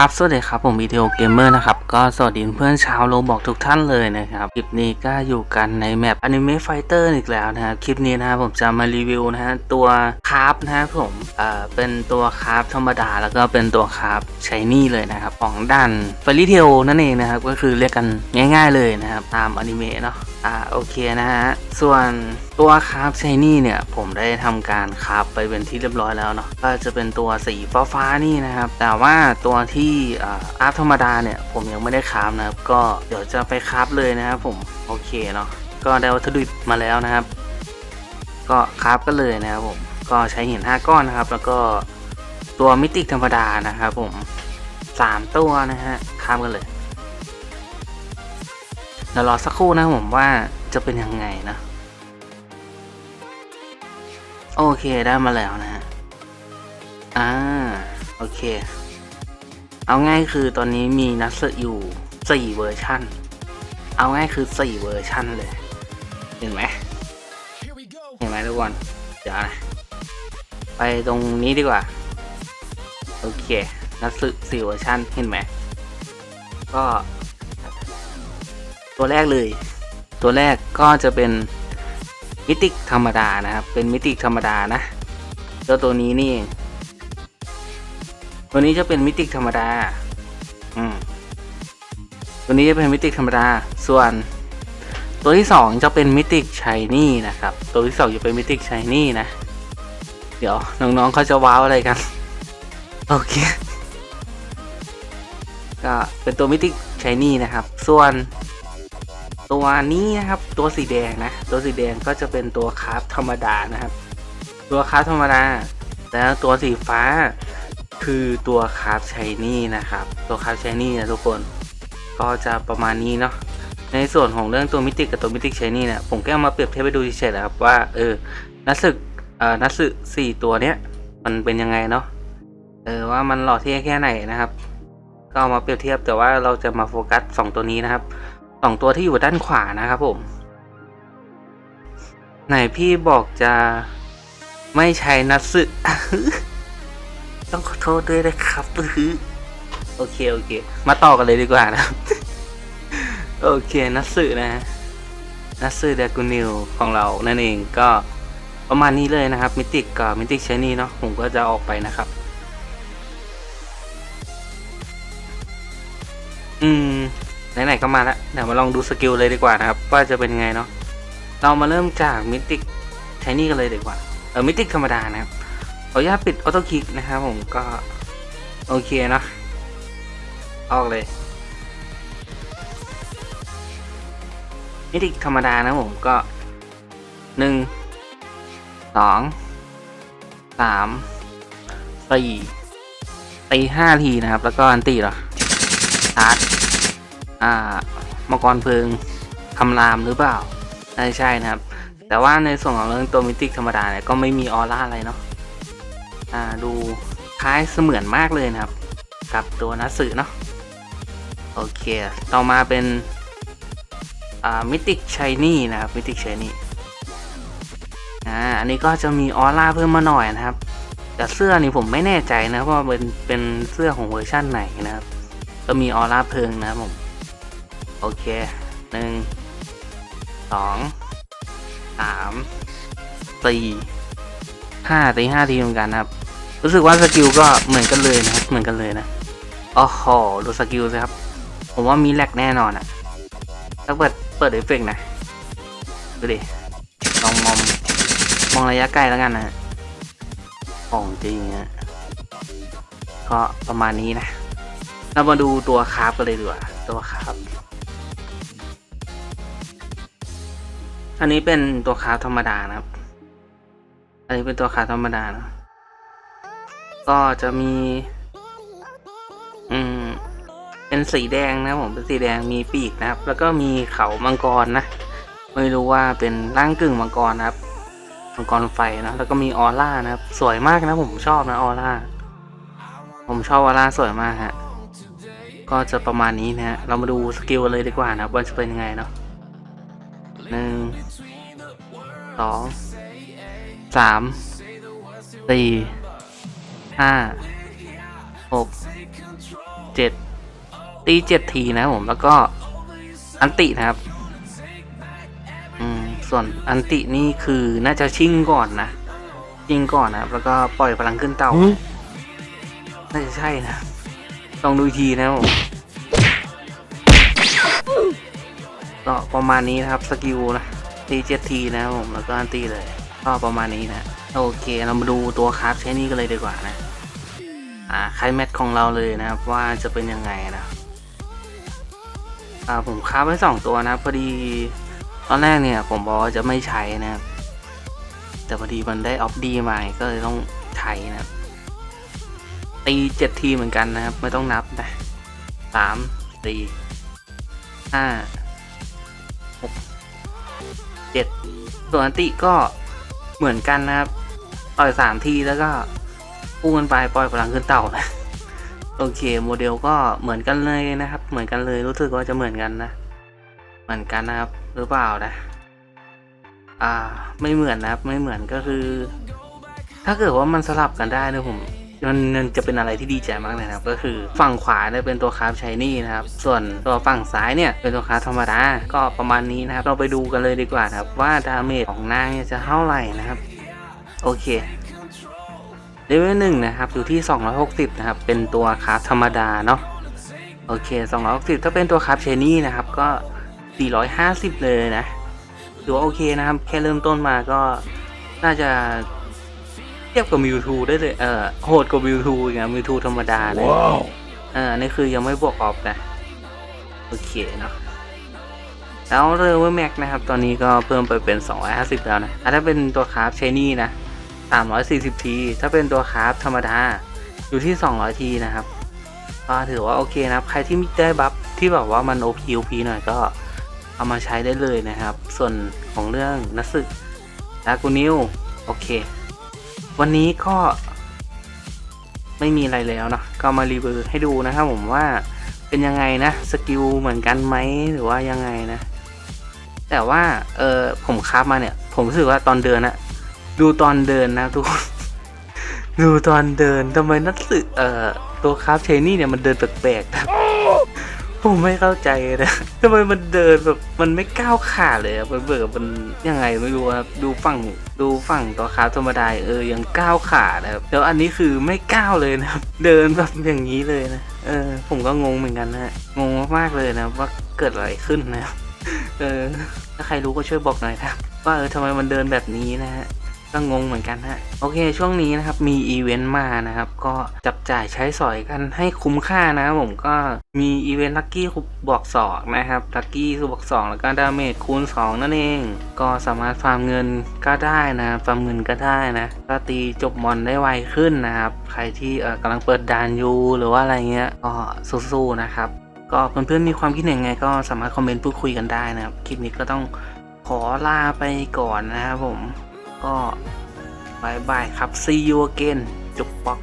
ครับสวัสดีครับผมวิดีโอเกมเมอร์นะครับก็สวัสดีเพื่อนชาวโลบอกทุกท่านเลยนะครับคลิปนี้ก็อยู่กันในแมป Anime Fighter อีกแล้วนะครับคลิปนี้นะครับผมจะมารีวิวนะฮะตัวคาราฟนะครับผมเอ่อเป็นตัวคาราฟธรรมดาแล้วก็เป็นตัวคาราฟชายนี่เลยนะครับของดันเฟร y เทลนั่นเองนะครับก็คือเรียกกันง่าย ๆเลยนะครับตามอนิเมะเนาะอ่าโอเคนะฮะส่วนตัวคราฟชายนี่เนี่ยผมได้ทำการคราฟไปเป็นที่เรียบร้อยแล้วเนาะก็จะเป็นตัวสีฟ้าฟ้าๆนี่นะครับแต่ว่าตัวที่อ่าราฟธรรมดาเนี่ยผมยังไม่ได้คราฟนะครับ ก็เดี๋ยวจะไปคราฟเลยนะครับผมโอเคเนาะก็ได้วัตถุดิบมาแล้วนะครับ ก็คราฟกันเลยนะครับผมก็ใช้หิน5ก้อนนะครับ แล้วก็ตัวมิติธรรมดานะครับผมสามตัวนะฮะคราฟกันเลยเดี๋ยวรอสักครู่นะผมว่าจะเป็นยังไงนะโอเคได้มาแล้วนะฮะอ่าโอเค เอาง่ายคือตอนนี้มีนัสืบอยู่สี่เวอร์ชันเอาง่ายคือสี่เวอร์ชันเลย เห็นไหมเห็นไหมทุกคนเดี๋ยวนะไปตรงนี้ดีกว่า โอเคนัสืบสี่เวอร์ชันเห็นไหมก็ ตัวแรกเลย ตัวแรกก็จะเป็นมิติธรรมดานะครับ เป็นมิติธรรมดานะแล้วตัวนี้นี่ ตัวนี้จะเป็นมิติธรรมดา อืม ตัวนี้จะเป็นมิติธรรมดา ส่วน ตัวที่สองจะเป็นมิติชายนี่นะครับ ตัวที่สองจะเป็นมิติชายนี่นะ เดี๋ยวน้องๆเขาจะว้าวอะไรกัน โอเค ก็เป็นตัวมิติชายนี่นะครับ ส่วนตัวนี้นะครับ ตัวสีแดงนะ ตัวสีแดงก็จะเป็นตัวคราฟธรรมดานะครับ ตัวคราฟธรรมดา แล้วตัวสีฟ้า คือตัวคาราฟชายนี่นะครับ ตัวคาราฟชายนี่นะทุกคน ก็จะประมาณนี้เนาะ ในส่วนของเรื่องตัวมิติกับตัวมิติชายนี่เนี่ย ผมแค่เอามาเปรียบเทียบไปดูเฉยๆนะครับว่า เออ นักศึกเอ่อนักศึสี่ตัวเนี้ย มันเป็นยังไงเนาะ เออว่ามันหล่อเท่แค่ไหนนะครับ ก็เอามาเปรียบเทียบแต่ว่าเราจะมาโฟกัสสองตัวนี้นะครับสองตัวที่อยู่ด้านขวานะครับผม ไหนพี่บอกจะไม่ใช้นัสึ ต้องขอโทษด้วยนะครับโอเคโอเค มาต่อกันเลยดีกว่านะ โอเคนัตสึนะนัตสึเดกูนิวของเรานั่นเองก็ประมาณนี้เลยนะครับ มิติกกับมิติกชนี่เนาะผมก็จะออกไปนะครับ อืมไหนๆก็มาแล้วเดี๋ยวมาลองดูสกิลเลยดีกว่านะครับ ว่าจะเป็นไงเนาะเรามาเริ่มจากมิติกใช้นี่กันเลยดีกว่า เออมิติกธรรมดานะครับ ออนุญาตปิดออโต้คลิกนะครับผมก็ โอเคนะ ออกเลยมิติธรรมดานะผมก็หนึ่งสองสามสี่ตีห้าทีนะครับ แล้วก็อันตีเหรอชาร์จอ่ามังกรเพลิงคำรามหรือเปล่าใช่ใช่นะครับ แต่ว่าในส่วนของเรื่องตัวมิติธรรมดาเนี่ยก็ไม่มีออร่าอะไรเนาะ ดูคล้ายเสมือนมากเลยนะครับ กับตัวนัสึเนาะโอเค ต่อมาเป็นมิติกชายนี่นะครับมิติกชายนี่อ่าอันนี้ก็จะมีออร่าเพิ่มมาหน่อยนะครับ แต่เสื้อนี่ผมไม่แน่ใจนะว่าเป็นเป็นเสื้อของเวอร์ชั่นไหนนะครับ ก็มีออร่าเพลิงนะครับผมโอเคหนึ่งสองสามสี่ห้าตีห้าทีเหมือนกันนะครับ รู้สึกว่าสกิลก็เหมือนกันเลยนะครับ เหมือนกันเลยนะอ๋อโหดูสกิลสิครับ ผมว่ามีแลกแน่นอนอะถ้าเปิดเปิดเอฟเฟกต์นะดูดิลองมองมองระยะไกล้แล้วกันนะของจริงนะก็ประมาณนี้นะ เรามาดูตัวคราฟกันเลยดีกว่าตัวคราฟอันนี้เป็นตัวคราฟธรรมดานะครับ อันนี้เป็นตัวคราฟธรรมดานะ ก็จะมี อืม เป็นสีแดงนะผมเป็นสีแดงมีปีกนะครับ แล้วก็มีเขามังกรนะ ไม่รู้ว่าเป็นร่างกึ่งมังกรนะครับ มังกรไฟนะแล้วก็มีออร่านะครับ สวยมากนะผมชอบนะออร่า ผมชอบออร่าสวยมากฮะ ก็จะประมาณนี้นะฮะ เรามาดูสกิลกันเลยดีกว่านะครับว่าจะเป็นยังไงเนาะหนึ่งสองสามสี่ ห้าหกเจ็ดตีเจ็ดทีนะครับผมแล้วก็อันตินะครับอืมส่วนอันตินี่คือน่าจะชิ่งก่อนนะชิ่งก่อนนะครับแล้วก็ปล่อยพลังขึ้นเต่าน่าจะใช่นะลองดูอีกทีนะครับผมก็ประมาณนี้นะครับสกิลนะตีเจ็ดทีนะครับผมแล้วก็อันตีเลย ก็ประมาณนี้นะ โอเคเรามาดูตัวคราฟใช้นี่กันเลยดีกว่านะ อ่าไคลแมทของเราเลยนะครับว่าจะเป็นยังไงนะ อ่าผมคราฟไว้สองตัวนะ พอดีตอนแรกเนี่ยผมบอกว่าจะไม่ใช้นะครับ แต่พอดีมันได้ออฟดีมาก็เลยต้องใช้นะครับตีเจ็ดทีเหมือนกันนะครับ ไม่ต้องนับนะสามสี่ห้าหกเจ็ดส่วนอันติก็ เหมือนกันนะครับปล่อยสามทีแล้วก็พุ่งกันไปปล่อยพลังขึ้นเต่านะโอเคโมเดลก็เหมือนกันเลยนะครับ เหมือนกันเลยรู้สึกว่าจะเหมือนกันนะ เหมือนกันนะครับหรือเปล่านะ อ่า ไม่เหมือนนะครับ ไม่เหมือนก็คือ ถ้าเกิดว่ามันสลับกันได้เนี่ยผม มันมันจะเป็นอะไรที่ดีใจมากเลยนะครับ ก็คือฝั่งขวาเนี่ยเป็นตัวคราฟชายนี่นะครับ ส่วนตัวฝั่งซ้ายเนี่ยเป็นตัวคราฟธรรมดา ก็ประมาณนี้นะครับ เราไปดูกันเลยดีกว่าครับ ว่าดาเมจของนางจะเท่าไหร่นะครับ โอเคเลเวลหนึ่งนะครับอยู่ที่ 260 นะครับ เป็นตัวคราฟธรรมดาเนาะโอเค 260 ถ้าเป็นตัวคราฟชายนี่นะครับ ก็ 450 เลยนะถือว่าโอเคนะครับ แค่เริ่มต้นมาก็น่าจะ ทียบกับมิวทูได้เลย เออโหดกว่ามิวทูอีกนะมิวทูธรรมดาเลย Wow. เอออันนี่คือยังไม่บวกออฟนะ โอเคเนาะแล้วเรือว่าแม็กนะครับ ตอนนี้ก็เพิ่มไปเป็น 250 แล้วนะอะถ้าเป็นตัวคราฟเชนี่นะ 340 ที ถ้าเป็นตัวคราฟธรรมดา อยู่ที่ 200 ทีนะครับก็ถือว่าโอเคนะครับ ใครที่ได้บัฟที่แบบว่ามัน OP OP หน่อยก็เอามาใช้ได้เลยนะครับ ส่วนของเรื่องนักศึกลากูนิวโอเค วันนี้ก็ไม่มีอะไรแล้วเนาะก็มารีวิวให้ดูนะครับผมว่าเป็นยังไงนะสกิลเหมือนกันไหมหรือว่ายังไงนะ แต่ว่าเออผมคราฟมาเนี่ย ผมรู้สึกว่าตอนเดินอะดูตอนเดินนะทุกคนดูตอนเดินทำไมนักสึกเอ่อตัวคราฟเชนี่เนี่ยมันเดินแปลกๆนะ ผมไม่เข้าใจนะทำไมมันเดินแบบมันไม่ก้าวขาเลยอะมันเบิกมันยังไงไม่รู้ครับดูฝั่งดูฝั่งตัวคราธรรมดาเออยังก้าวขานะครับแล้วอันนี้คือไม่ก้าวเลยนะครับ เดินแบบอย่างนี้เลยนะเออ ผมก็งงเหมือนกันนะงงมากๆเลยนะว่าเกิดอะไรขึ้นนะเออถ้าใครรู้ก็ช่วยบอกหน่อยครับว่าเออทำไมมันเดินแบบนี้นะฮะ ก็งงเหมือนกันฮะ โอเค ช่วงนี้นะครับมีอีเวนต์มานะครับ ก็จับจ่ายใช้สอยกันให้คุ้มค่านะครับผมก็มีอีเวนต์ลัคกี้บวกสองนะครับลัคกี้บวกสองแล้วก็ดาเมจคูณ 2 นั่นเอง ก็สามารถฟาร์มเงินก็ได้นะฟาร์มเงินก็ได้นะก็ตีจบมอนได้ไวขึ้นนะครับ ใครที่เออกำลังเปิดดานอยูหรือว่าอะไรเงี้ยก็สู้ๆนะครับ ก็เพื่อนๆมีความคิดเห็นไง ก็สามารถคอมเมนต์พูดคุยกันได้นะครับคลิปนี้ก็ต้องขอลาไปก่อนนะครับผม ก็บายบายครับ see you again จุกปอก